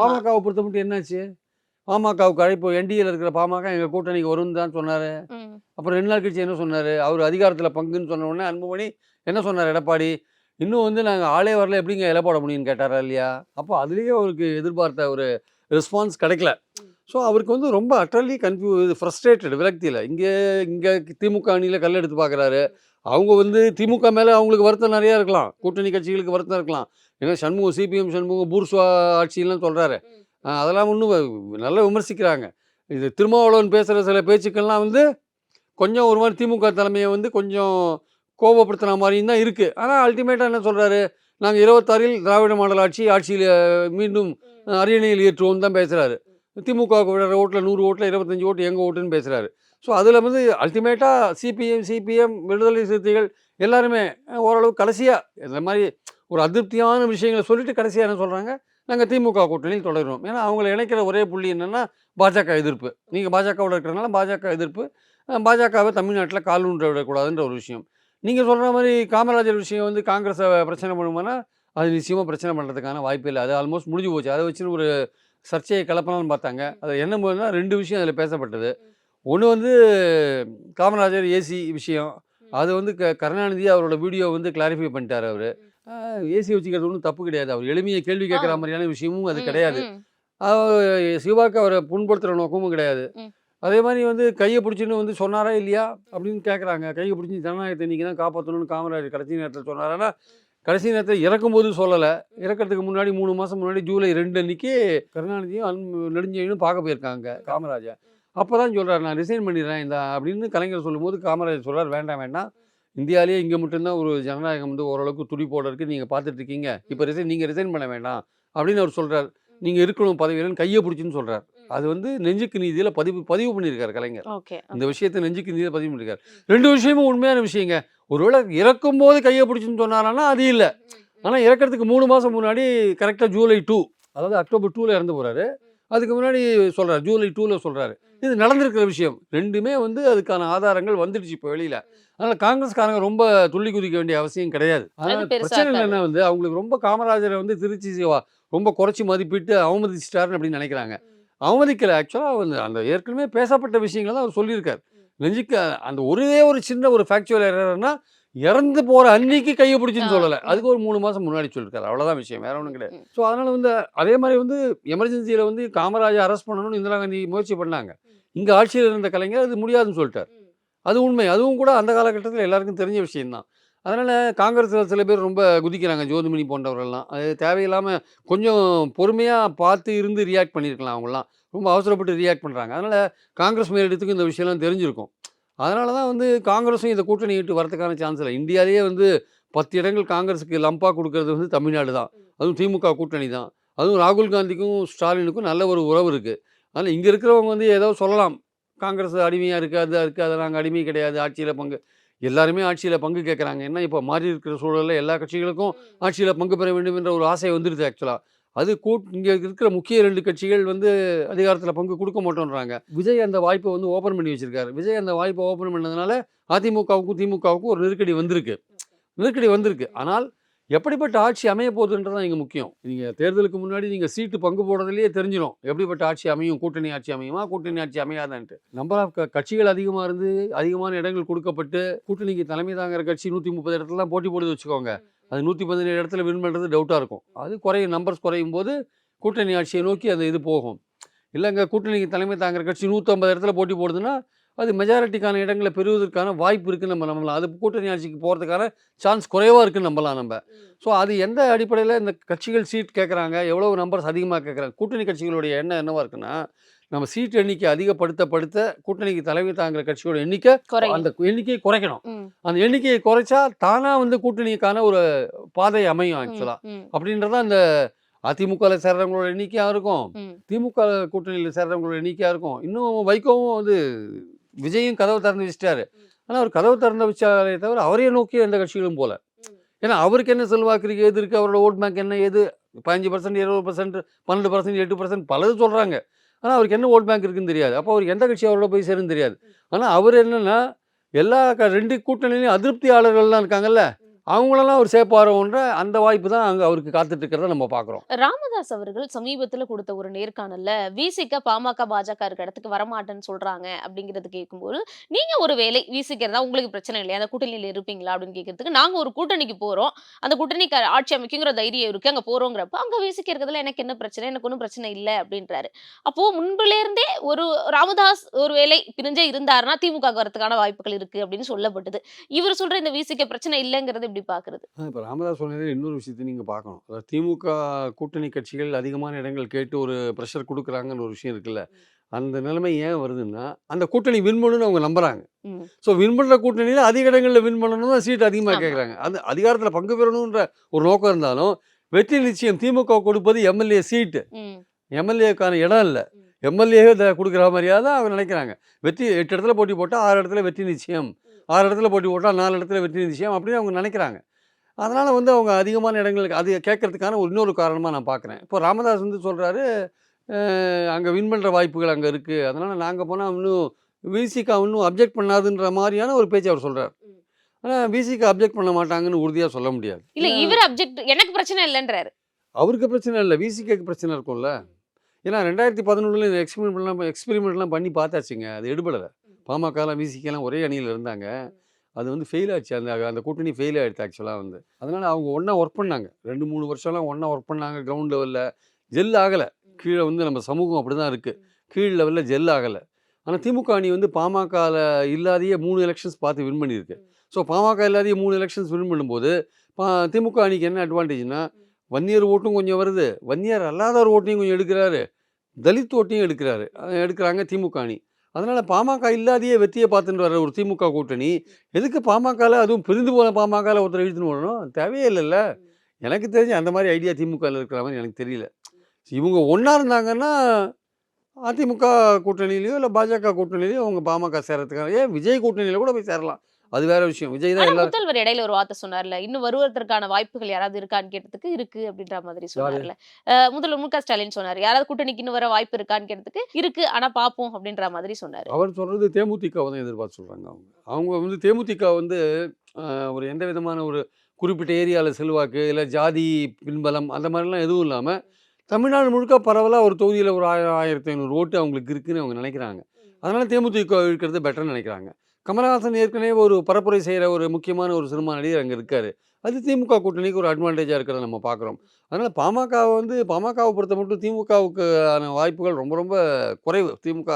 பாமகவை பொறுத்த மட்டும் என்னாச்சு? பாமகவுக்கு அழைப்பு என்டிஏல இருக்கிற பாமக எங்கள் கூட்டணிக்கு வரும்னு தான் சொன்னார். அப்புறம் ரெண்டு நாள் கழிச்சு என்ன சொன்னார்? அவர் அதிகாரத்தில் பங்குன்னு சொன்ன உடனே அன்புமணி என்ன சொன்னார்? எடப்பாடி இன்னும் வந்து நாங்கள் ஆளே வரல எப்படிங்க இலை போட முடியும்னு கேட்டாரா இல்லையா? அப்போ அதுலேயே அவருக்கு எதிர்பார்த்த ஒரு ரெஸ்பான்ஸ் கிடைக்கல. ஸோ அவருக்கு வந்து ரொம்ப அட்டர்லி கன்ஃபியூஸ் ஃப்ரஸ்ட்ரேட்டட் விரக்தியில். இங்கே இங்கே திமுக அணியில் கல் எடுத்து பார்க்குறாரு. அவங்க வந்து திமுக மேலே அவங்களுக்கு வருத்தம் நிறையா இருக்கலாம். கூட்டணி கட்சிகளுக்கு வருத்தம் இருக்கலாம். ஏன்னா சண்முகம் சிபிஎம் சண்முகம் பூர்ஸ்வா ஆட்சியெல்லாம் சொல்கிறாரு அதெல்லாம் ஒன்றும் நல்லா விமர்சிக்கிறாங்க. இது திருமாவளவன் பேசுகிற சில பேச்சுக்கள்லாம் வந்து கொஞ்சம் ஒரு மாதிரி திமுக தலைமையை வந்து கொஞ்சம் கோபப்படுத்துன மாதிரியும் தான் இருக்குது ஆனால் அல்டிமேட்டாக என்ன சொல்கிறாரு நாங்கள் இருபத்தாறில் திராவிட மாடல் ஆட்சி ஆட்சியில் மீண்டும் அரியணையில் ஏற்றுவோம் தான் பேசுகிறாரு திமுகவுக்கு விடுற ஓட்டில் நூறு ஓட்டில் இருபத்தஞ்சி ஓட்டு எங்கள் ஓட்டுன்னு பேசுகிறாரு ஸோ அதில் வந்து அல்டிமேட்டாக சிபிஎம் சிபிஎம் விடுதலை சிறுத்தைகள் எல்லாருமே ஓரளவு கடைசியாக இந்த மாதிரி ஒரு அதிருப்தியான விஷயங்களை சொல்லிட்டு கடைசியாக என்ன சொல்கிறாங்க நாங்கள் திமுக கூட்டணியில் தொடருவோம் ஏன்னா அவங்கள இணைக்கிற ஒரே புள்ளி என்னென்னா பாஜக எதிர்ப்பு. நீங்கள் பாஜகவோட இருக்கிறனால பாஜக எதிர்ப்பு. பாஜகவை தமிழ்நாட்டில் கால் ஊன்ற விடக்கூடாதுன்ற ஒரு விஷயம். நீங்கள் சொல்கிற மாதிரி காமராஜர் விஷயம் வந்து காங்கிரஸை பிரச்சனை பண்ணுமானா அது நிச்சயமாக பிரச்சனை பண்ணுறதுக்கான வாய்ப்பு இல்லை. அது ஆல்மோஸ்ட் முடிஞ்சு போச்சு. அதை வச்சுன்னு ஒரு சர்ச்சையை கிளப்பலாம்னு பார்த்தாங்க. அது என்ன போதுன்னா ரெண்டு விஷயம் அதில் பேசப்பட்டது. ஒன்று வந்து காமராஜர் ஏசி விஷயம். அது வந்து க கருணாநிதி அவரோட வீடியோ வந்து கிளாரிஃபை பண்ணிட்டார் அவர். ஏசி வச்சுக்கிறது ஒன்றும் தப்பு கிடையாது. அவர் எளிமையை கேள்வி கேட்குற. மாதிரியான விஷயமும் அது கிடையாது. சிவாக்கு அவரை புண்படுத்துகிற நோக்கமும் கிடையாது. அதே மாதிரி வந்து கையை பிடிச்சின்னு வந்து சொன்னாரா இல்லையா அப்படின்னு கேட்குறாங்க கையை பிடிச்சி ஜனநாயகத்தை இன்றைக்கி தான் காப்பாற்றணும்னு காமராஜர் கடைசி நேரத்தில் சொன்னாரானா கடைசி நேரத்தில் இறக்கும்போது சொல்லலை. இறக்கிறதுக்கு முன்னாடி மூணு மாதம் முன்னாடி ஜூலை ரெண்டு அன்னைக்கு கருணாநிதியும் அன் பார்க்க போயிருக்காங்க காமராஜர் அப்போ தான் சொல்கிறார் நான் ரிசைன் பண்ணிடுறேன் இந்த அப்படின்னு கலைஞர் சொல்லும்போது காமராஜர் சொல்கிறார் வேண்டாம் வேண்டாம். இந்தியாவிலேயே இங்கே மட்டும்தான் ஒரு ஜனநாயகம் வந்து ஓரளவுக்கு துடிப்போட இருக்குது நீங்கள் பார்த்துட்டு இருக்கீங்க. இப்போ ரிசைன் நீங்கள் ரிசைன் பண்ண வேண்டாம். அப்படின்னு அவர் சொல்கிறார் நீங்கள் இருக்கணும் பதவியிலன்னு கையை பிடிச்சின்னு சொல்கிறார் அது வந்து நெஞ்சுக்கு நீதியில் பதிவு பதிவு பண்ணியிருக்காரு கலைஞர். இந்த விஷயத்தை நெஞ்சுக்கு நீதியில் பதிவு பண்ணியிருக்காரு. ரெண்டு விஷயமும் உண்மையான விஷயங்க. ஒருவேளை இறக்கும் போது கையை பிடிச்சின்னு சொன்னாரான்னா அது இல்லை. ஆனால் இறக்கிறதுக்கு மூணு மாதம் முன்னாடி கரெக்டாக ஜூலை டூ அதாவது அக்டோபர் டூவில் இறந்து போகிறாரு அதுக்கு முன்னாடி சொல்கிறார் ஜூலை டூவில் சொல்கிறாரு இது நடந்திருக்கிற விஷயம். ரெண்டுமே வந்து அதுக்கான ஆதாரங்கள் வந்துடுச்சு இப்போ வெளியில். அதனால் காங்கிரஸ்காரங்க ரொம்ப துள்ளி குதிக்க வேண்டிய அவசியம் கிடையாது. அதனால் பெருசா பிரச்சனை. என்னன்னா வந்து அவங்களுக்கு ரொம்ப காமராஜரை வந்து திருச்சி ரொம்ப குறைச்சி மதிப்பிட்டு அவமதிச்சிட்டாருன்னு அப்படின்னு நினைக்கிறாங்க. அவமதிக்கலை. ஆக்சுவலாக வந்து அந்த ஏற்கனவே பேசப்பட்ட விஷயங்களை தான் அவர் சொல்லியிருக்கார். நெஞ்சுக்கு அந்த ஒரே ஒரு சின்ன ஒரு ஃபேக்சுவல் எரர்னா இறந்து போகிற அன்னைக்கு கையை பிடிச்சின்னு சொல்லலை. அதுக்கு ஒரு மூணு மாதம் முன்னாடி சொல்லியிருக்காரு. அவ்வளோதான் விஷயம். வேற ஒன்றும் கிடையாது. ஸோ அதனால் வந்து அதே மாதிரி வந்து எமர்ஜென்சியில் வந்து காமராஜர் அரெஸ்ட் பண்ணணும்னு இந்திரா காந்தி முயற்சி பண்ணாங்க. இங்கே ஆட்சியில் இருந்த கலைஞர் அது முடியாதுன்னு சொல்லிட்டார். அது உண்மை. அதுவும் கூட அந்த காலகட்டத்தில் எல்லாருக்கும் தெரிஞ்ச விஷயம்தான். அதனால் காங்கிரஸில் சில பேர் ரொம்ப குதிக்கிறாங்க ஜோதிமணி போன்றவர்கள்லாம். அது தேவையில்லாமல் கொஞ்சம் பொறுமையாக பார்த்து இருந்து ரியாக்ட் பண்ணியிருக்கலாம் அவங்களாம் ரொம்ப அவசரப்பட்டு ரியாக்ட் பண்ணுறாங்க அதனால் காங்கிரஸ் மேலிடத்துக்கும் இந்த விஷயம்லாம் தெரிஞ்சிருக்கும். அதனால தான் வந்து காங்கிரஸும் இந்த கூட்டணி விட்டு வரதுக்கான சான்ஸ் இல்லை. இந்தியாவிலேயே வந்து பத்து இடங்கள் காங்கிரஸுக்கு லம்பாக கொடுக்கறது வந்து தமிழ்நாடு தான். அதுவும் திமுக கூட்டணி தான். அதுவும் ராகுல் காந்திக்கும் ஸ்டாலினுக்கும் நல்ல ஒரு உறவு இருக்குது அதனால் இங்கே இருக்கிறவங்க வந்து ஏதோ சொல்லலாம். காங்கிரஸ் அடிமையாக இருக்குது அது இருக்குது அதை நாங்கள் அடிமை கிடையாது. ஆட்சியில் பங்கு எல்லாருமே ஆட்சியில் பங்கு கேட்குறாங்க என்ன இப்போ மாறி இருக்கிற சூழலில் எல்லா கட்சிகளுக்கும் ஆட்சியில் பங்கு பெற வேண்டும் என்ற ஒரு ஆசை வந்துடுது ஆக்சுவலாக அது கூட் இங்கே இருக்கிற முக்கிய ரெண்டு கட்சிகள் வந்து அதிகாரத்தில் பங்கு கொடுக்க மாட்டோன்றாங்க. விஜய் அந்த வாய்ப்பை வந்து ஓப்பன் பண்ணி வச்சிருக்காரு. விஜய் அந்த வாய்ப்பை ஓப்பன் பண்ணதுனால அதிமுகவுக்கும் திமுகவுக்கும் ஒரு நெருக்கடி வந்திருக்கு. நெருக்கடி வந்திருக்கு. ஆனால் எப்படிப்பட்ட ஆட்சி அமைய போகுதுன்றது தான் இங்கே முக்கியம். நீங்கள் தேர்தலுக்கு முன்னாடி நீங்கள் சீட்டு பங்கு போடுறதுலேயே தெரிஞ்சிடும் எப்படிப்பட்ட ஆட்சி அமையும்? கூட்டணி ஆட்சி அமையுமா? கூட்டணி ஆட்சி அமையாதான்ட்டு. நம்பர் ஆஃப் கட்சிகள் அதிகமாக இருந்து அதிகமான இடங்கள் கொடுக்கப்பட்டு கூட்டணிக்கு தலைமை தாங்கிற கட்சி நூற்றி முப்பது இடத்துலலாம் போட்டி போடுது வச்சுக்கோங்க. அது நூற்றி பதினேழு இடத்துல வின் பண்ணுறது டவுட்டாக இருக்கும். அது குறையும் நம்பர்ஸ் குறையும் போது கூட்டணி ஆட்சியை நோக்கி அந்த இது போகும். இல்லைங்க கூட்டணிக்கு தலைமை தாங்கிற கட்சி நூற்றம்பது இடத்துல போட்டி போடுதுன்னா அது மெஜாரிட்டிக்கான இடங்களை பெறுவதற்கான வாய்ப்பு இருக்குன்னு நம்ம நம்பலாம். அது கூட்டணி ஆட்சிக்கு போகிறதுக்கான சான்ஸ் குறைவாக இருக்குன்னு நம்பலாம் நம்ம. ஸோ அது எந்த அடிப்படையில் இந்த கட்சிகள் சீட் கேட்குறாங்க எவ்வளோ நம்பர்ஸ் அதிகமாக கேட்குறாங்க கூட்டணி கட்சிகளுடைய எண்ணம் என்னவா இருக்குன்னா நம்ம சீட் எண்ணிக்கை அதிகப்படுத்த படுத்த கூட்டணிக்கு தலைமை தாங்குற கட்சியோட எண்ணிக்கை அந்த எண்ணிக்கையை குறைக்கணும். அந்த எண்ணிக்கையை குறைச்சா தானா வந்து கூட்டணிக்கான ஒரு பாதை அமையும் ஆக்சுவலா அப்படின்றத அந்த அதிமுகவில் சேர்றவங்களோட எண்ணிக்கையா இருக்கும். திமுக கூட்டணியில் சேர்றவங்களோட எண்ணிக்கையா இருக்கும். இன்னும் வைகோவும் வந்து விஜயும் கதவை திறந்து வச்சிட்டாரு. ஆனா அவர் கதவை திறந்து வச்சாரே தவிர அவரையே நோக்கி எந்த கட்சிகளும் போல. ஏன்னா அவருக்கு என்ன செல்வாக்கு இருக்கு எது இருக்கு அவரோட ஓட் பேங்க் என்ன எது? பதினஞ்சு பர்சன்ட் இருபது பர்சன்ட் பன்னெண்டு பர்சன்ட் எட்டு பர்சன்ட் பலது சொல்றாங்க. ஆனா அவருக்கு என்ன ஓட் பேங்க் இருக்குன்னு தெரியாது. அப்போ அவருக்கு எந்த கட்சி அவரோட போய் சேருன்னு தெரியாது. ஆனா அவர் என்னன்னா எல்லா ரெண்டு கூட்டணியிலையும் அதிருப்தியாளர்கள்லாம் இருக்காங்கல்ல. அவங்களெல்லாம் அவர் சேர்ப்பாரோன்ற அந்த வாய்ப்பு தான் அங்கே அவருக்கு காத்துட்டு இருக்கிறத நம்ம பார்க்குறோம் ராமதாஸ் அவர்கள் சமீபத்தில் கொடுத்த ஒரு நேர்காணலில் விசிக்க பாமக பாஜக இருக்க இடத்துக்கு வரமாட்டேன்னு சொல்கிறாங்க அப்படிங்கிறது கேட்கும்போது நீங்கள் ஒரு வேலை விசிக்கிறதா உங்களுக்கு பிரச்சனை இல்லையா? அந்த கூட்டணியில் இருப்பீங்களா அப்படின்னு கேட்கறதுக்கு நாங்கள் ஒரு கூட்டணிக்கு போகிறோம் அந்த கூட்டணிக்கு ஆட்சி அமைக்குங்கிற தைரியம் இருக்கு அங்கே போகிறோங்கிறப்ப அங்கே விசிக்கிறதுல இருக்கிறதுல எனக்கு என்ன பிரச்சனை? எனக்கு ஒன்றும் பிரச்சனை இல்லை அப்படின்றாரு. அப்போது முன்புலேருந்தே ஒரு ராமதாஸ் ஒரு வேலை பிரிஞ்சே இருந்தாருன்னா திமுக வரதுக்கான வாய்ப்புகள் இருக்குது அப்படின்னு சொல்லப்பட்டது. இவர் சொல்கிற இந்த விசிக்க பிரச்சனை இல்லைங்கிறது எப்படி பாக்குறது இப்போ ராமதாஸ் சொன்னதே இன்னொரு விஷயத்தை நீங்கள் பார்க்கணும். அதாவது திமுக கூட்டணி கட்சிகள் அதிகமான இடங்கள் கேட்டு ஒரு ப்ரெஷர் கொடுக்குறாங்கன்னு ஒரு விஷயம் இருக்குல்ல. அந்த நிலைமை ஏன் வருதுன்னா அந்த கூட்டணி வின் பண்ணணும்னு அவங்க நம்புறாங்க. ஸோ வின் பண்ணுற கூட்டணியில் அதிக இடங்களில் வின் பண்ணணும் தான் சீட் அதிகமாக. கேட்குறாங்க அது அதிகாரத்தில் பங்கு பெறணுன்ற ஒரு நோக்கம் இருந்தாலும் வெற்றி நிச்சயம் திமுக கொடுப்பது எம்எல்ஏ சீட்டு. எம்எல்ஏக்கான இடம் இல்லை. எம்எல்ஏ கொடுக்குற மாதிரியா தான் அவங்க நினைக்கிறாங்க. வெற்றி எட்டு இடத்துல போட்டி போட்டால் ஆறு இடத்துல வெற்றி நிச்சயம். ஆறு இடத்துல போட்டி போட்டால் நாலு இடத்துல வெற்றி நிச்சயம் அப்படின்னு அவங்க நினைக்கிறாங்க. அதனால் வந்து அவங்க அதிகமான இடங்களுக்கு அது கேட்கறதுக்கான ஒரு இன்னொரு காரணமாக நான் பார்க்குறேன். இப்போ ராமதாஸ் வந்து சொல்கிறாரு அங்கே வின் பண்ணுற வாய்ப்புகள் அங்கே இருக்குது அதனால் நாங்கள் போனால் இன்னும் விசிகா இன்னும் அப்ஜெக்ட் பண்ணாதுன்ற மாதிரியான ஒரு பேச்சு அவர் சொல்கிறார் ஆனால் விசிகா அப்ஜெக்ட் பண்ண மாட்டாங்கன்னு உறுதியாக சொல்ல முடியாது. இல்ல இவர் அப்ஜெக்ட் எனக்கு பிரச்சனை இல்லைன்றாரு. அவருக்கு பிரச்சனை இல்லை. விசிகேக்கு பிரச்சனை இருக்கும்ல. ஏன்னா ரெண்டாயிரத்தி பதினொன்றில் இந்த எக்ஸ்பெரிமெண்ட்லாம் எக்ஸ்பெரிமெண்ட்லாம் பண்ணி பார்த்தாச்சுங்க. அது எடுபடலை. பாமகலாம் விசிகேலாம் ஒரே அணியில் இருந்தாங்க. அது வந்து ஃபெயில் ஆச்சு. அந்த அந்த கூட்டணி ஃபெயில் ஆகிடுச்சு ஆக்சுவலாக வந்து. அதனால் அவங்க ஒன்றா ஒர்க் பண்ணாங்க. ரெண்டு மூணு வருஷம்லாம் ஒன்றா ஒர்க் பண்ணாங்க கிரவுண்ட் லெவலில் ஜெல் ஆகலை. கீழே வந்து நம்ம சமூகம் அப்படி தான் இருக்குது கீழ் லெவலில் ஜெல் ஆகலை. ஆனால் திமுக அணி வந்து பாமகவில் இல்லாதையே மூணு எலெக்ஷன்ஸ் பார்த்து வின் பண்ணியிருக்கு. ஸோ பாமக இல்லாதையே மூணு எலெக்ஷன்ஸ் வின் பண்ணும்போது பா திமுக அணிக்கு என்ன அட்வான்டேஜ்னா வன்னியர் ஓட்டும் கொஞ்சம் வருது. வன்னியர் அல்லாதவர் ஓட்டையும் கொஞ்சம் எடுக்கிறாரு. தலித் ஓட்டையும் எடுக்கிறாரு. எடுக்கிறாங்க திமுக அணி. அதனால் பாமக இல்லாதையே வெற்றியை பார்த்துட்டு வர ஒரு திமுக கூட்டணி. எதுக்கு பாமகவில் அதுவும் பிரிந்து போன பாமகவில் ஒருத்தர் இழுத்துன்னு வரணும் தேவையே இல்லைல்ல. எனக்கு தெரிஞ்சு அந்த மாதிரி ஐடியா திமுகவில் இருக்கிற மாதிரி எனக்கு தெரியல. இவங்க ஒன்றா இருந்தாங்கன்னா அதிமுக கூட்டணியிலையோ இல்லை பாஜக கூட்டணியிலையோ அவங்க பாமக சேரத்துக்கான ஏன் விஜய் கூட்டணியில் கூட போய் சேரலாம். அது வேற விஷயம். விஜய் தான் எல்லாரும் முதல்வர் இடையில ஒரு வார்த்தை சொன்னார்ல இன்னும் வருவதற்கான வாய்ப்புகள் யாராவது இருக்கான்னு கேட்டதுக்கு இருக்கு அப்படின்ற மாதிரி சொன்னார்ல. முதல்வர் மு க ஸ்டாலின் சொன்னார் யாராவது கூட்டணிக்கு இன்னும் வர வாய்ப்பு இருக்கான்னு கேட்டதுக்கு இருக்கு ஆனா பாப்போம் அப்படின்ற மாதிரி சொன்னாரு. அவர் சொல்கிறது தேமுதிகவை தான் எதிர்பார்த்து சொல்கிறாங்க அவங்க. அவங்க வந்து தேமுதிக வந்து ஒரு எந்த விதமான ஒரு குறிப்பிட்ட ஏரியாவில் செல்வாக்கு இல்லை ஜாதி பின்பலம் அந்த மாதிரிலாம் எதுவும் இல்லாமல் தமிழ்நாடு முழுக்க பரவலாக ஒரு தொகுதியில் ஒரு ஆயிரம் ஆயிரத்தி ஐநூறு ஓட்டு அவங்களுக்கு இருக்குன்னு அவங்க நினைக்கிறாங்க. அதனால தேமுதிக இருக்கிறது பெட்டர்னு நினைக்கிறாங்க. கமலஹாசன் ஏற்கனவே ஒரு பரப்புரை செய்கிற ஒரு முக்கியமான ஒரு சினிமா நடிகர் அங்கே இருக்கார். அது திமுக கூட்டணிக்கு ஒரு அட்வான்டேஜாக இருக்கிறத நம்ம பார்க்குறோம் அதனால் பாமக வந்து பாமகவை பொறுத்த மட்டும் திமுகவுக்கான வாய்ப்புகள் ரொம்ப ரொம்ப குறைவு. திமுக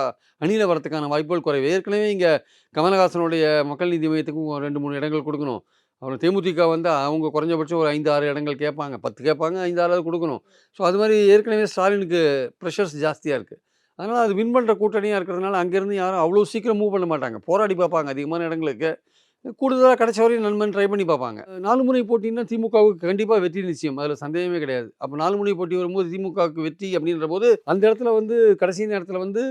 அணியில் வரத்துக்கான வாய்ப்புகள் குறைவு. ஏற்கனவே இங்கே கமலஹாசனுடைய மக்கள் நீதி மையத்துக்கும் ரெண்டு மூணு இடங்கள் கொடுக்கணும். அப்புறம் தேமுதிக வந்து அவங்க குறைஞ்சபட்சம் ஒரு ஐந்து ஆறு இடங்கள் கேட்பாங்க. பத்து கேட்பாங்க ஐந்து ஆறாவது கொடுக்கணும். ஸோ அது மாதிரி ஏற்கனவே ஸ்டாலினுக்கு ப்ரெஷர்ஸ் ஜாஸ்தியாக இருக்குது அதனால் அது வின் பண்ணுற கூட்டணியாக இருக்கிறதுனால அங்கேருந்து யாரும் அவ்வளோ சீக்கிரம் மூவ் பண்ண மாட்டாங்க. போராடி பார்ப்பாங்க அதிகமான இடங்களுக்கு. கூடுதலாக கிடைச்ச வரையும் நண்பன் ட்ரை பண்ணி பார்ப்பாங்க. நாலு முனை போட்டின்னா திமுகவுக்கு கண்டிப்பாக வெற்றி நிச்சயம். அதில் சந்தேகமே கிடையாது. அப்போ நாலு முனை போட்டி வரும்போது திமுகவுக்கு வெற்றி அப்படின்ற போது அந்த இடத்துல வந்து கடைசி நேரத்தில் வந்து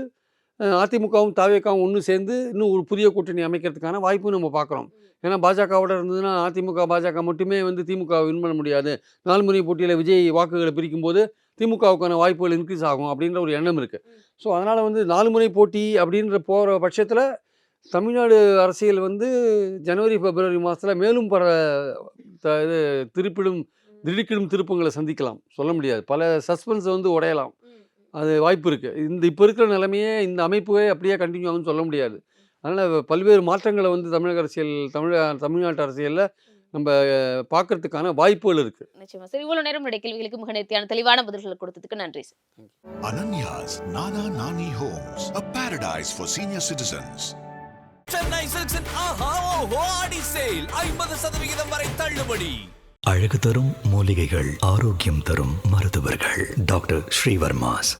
அதிமுகவும் தாவேக்காவும் ஒன்று சேர்ந்து இன்னும் ஒரு புதிய கூட்டணி அமைக்கிறதுக்கான வாய்ப்பும் நம்ம பார்க்குறோம். ஏன்னா பாஜகவோட இருந்ததுன்னா அதிமுக பாஜக மட்டுமே வந்து திமுக வின் பண்ண முடியாது. நாலு முனை போட்டியில் விஜய் வாக்குகளை பிரிக்கும் போது திமுகவுக்கான வாய்ப்புகள் இன்க்ரீஸ் ஆகும் அப்படின்ற ஒரு எண்ணம் இருக்குது ஸோ அதனால் வந்து நாலு முனை போட்டி அப்படின்ற போகிற பட்சத்தில் தமிழ்நாடு அரசியல் வந்து ஜனவரி பிப்ரவரி மாதத்தில் மேலும் பல த- இது திருப்பிடும் திடுக்கிடும் திருப்பங்களை சந்திக்கலாம். சொல்ல முடியாது. பல சஸ்பென்ஸ் வந்து உடையலாம். அது வாய்ப்பு இருக்குது இந்த இப்போ இருக்கிற நிலைமையே இந்த அமைப்பே அப்படியே கண்டினியூ ஆகும்னு சொல்ல முடியாது. அதனால் பல்வேறு மாற்றங்களை வந்து தமிழக அரசியல் தமிழ் தமிழ்நாட்டு அரசியலில் நம்ம பார்க்கறதுக்கான வாய்ப்புகள் இருக்குது நிச்சயமா. சரி இவ்வளவு நேரம் என்னுடைய கேள்விகளுக்கு மிக நேர்த்தியான தெளிவான பதில்களை கொடுத்ததுக்கு நன்றி sir. Ananya's Nana Nani Homes, a paradise for senior citizens. Chennai சில்க்ஸின் ஆஹா ஓஹோ ஆடி சேல் ஐம்பது சதவிகிதம் வரை தள்ளுபடி. அழகு தரும் மூலிகைகள் ஆரோக்கியம் தரும் மருத்துவர்கள். டாக்டர் ஸ்ரீவர்மாஸ்.